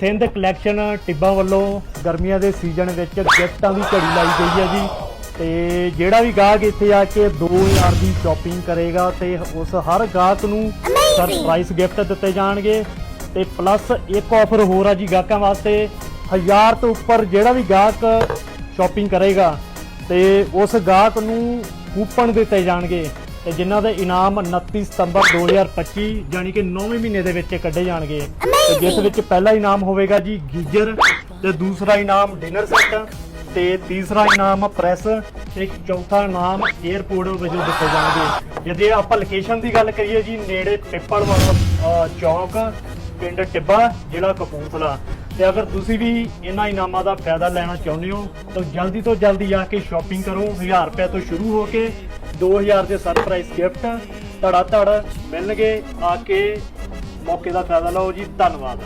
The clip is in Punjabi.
ਥਿੰਦ ਕਲੈਕਸ਼ਨ ਟਿੱਬਾਂ ਵੱਲੋਂ ਗਰਮੀਆਂ ਦੇ ਸੀਜ਼ਨ ਵਿੱਚ ਗਿਫਟਾਂ ਦੀ ਝੜੀ ਲਾਈ ਗਈ ਹੈ ਜੀ। ਤੇ ਜਿਹੜਾ ਵੀ ਗਾਹਕ ਇੱਥੇ ਆ ਕੇ 2000 ਦੀ ਸ਼ਾਪਿੰਗ ਕਰੇਗਾ ਤੇ ਉਸ ਹਰ ਗਾਹਕ ਨੂੰ ਸਰਪ੍ਰਾਈਜ਼ ਗਿਫਟ ਦਿੱਤੇ ਜਾਣਗੇ। ਤੇ ਪਲੱਸ ਇੱਕ ਆਫਰ ਹੋਰ ਆ ਜੀ ਗਾਹਕਾਂ ਵਾਸਤੇ। 1000 ਤੋਂ ਉੱਪਰ ਜਿਹੜਾ ਵੀ ਗਾਹਕ ਸ਼ਾਪਿੰਗ ਕਰੇਗਾ ਤੇ ਉਸ ਗਾਹਕ ਨੂੰ ਕੂਪਨ ਦਿੱਤੇ ਜਾਣਗੇ। ਤੇ ਜਿਨ੍ਹਾਂ ਦੇ ਇਨਾਮ 29 ਸਤੰਬਰ 2025 ਯਾਨੀ ਕਿ 9ਵੇਂ ਮਹੀਨੇ ਦੇ ਵਿੱਚ ਕੱਢੇ ਜਾਣਗੇ। ਤੇ ਜਿਸ ਵਿੱਚ ਪਹਿਲਾ ਇਨਾਮ ਹੋਵੇਗਾ ਜੀ ਗੀਜ਼ਰ ਤੇ ਦੂਸਰਾ ਇਨਾਮ ਡਿਨਰ ਸੈੱਟ ਤੇ ਤੀਸਰਾ ਇਨਾਮ ਪ੍ਰੈਸ ਤੇ ਚੌਥਾ ਇਨਾਮ 에어ਪੋਰਟ ਵਜੋਂ ਦਿੱਤੇ ਜਾਣਗੇ। ਜੇ ਆਪਾਂ ਲੋਕੇਸ਼ਨ ਦੀ ਗੱਲ ਕਰੀਏ ਜੀ ਨੇੜੇ ਪਿੱਪਲ ਵਾਲਾ ਚੌਕ ਪਿੰਡ ਟਿੱਬਾ ਜ਼ਿਲ੍ਹਾ ਕਪੂਰਥਲਾ। ਤੇ ਅਗਰ ਤੁਸੀਂ ਵੀ ਇਹਨਾਂ ਇਨਾਮਾਂ ਦਾ ਫਾਇਦਾ ਲੈਣਾ ਚਾਹੁੰਦੇ ਹੋ ਤਾਂ ਜਲਦੀ ਤੋਂ ਜਲਦੀ ਆ ਕੇ ਸ਼ਾਪਿੰਗ ਕਰੋ। 1000 ਰੁਪਏ ਤੋਂ ਸ਼ੁਰੂ ਹੋ ਕੇ 2000 ਦੇ ਸਰਪ੍ਰਾਈਜ਼ ਗਿਫਟ ਧੜਾ ਧੜ ਮਿਲਣਗੇ, ਆ ਕੇ ਮੌਕੇ ਦਾ ਫਾਇਦਾ ਲਓ ਜੀ, ਧੰਨਵਾਦ।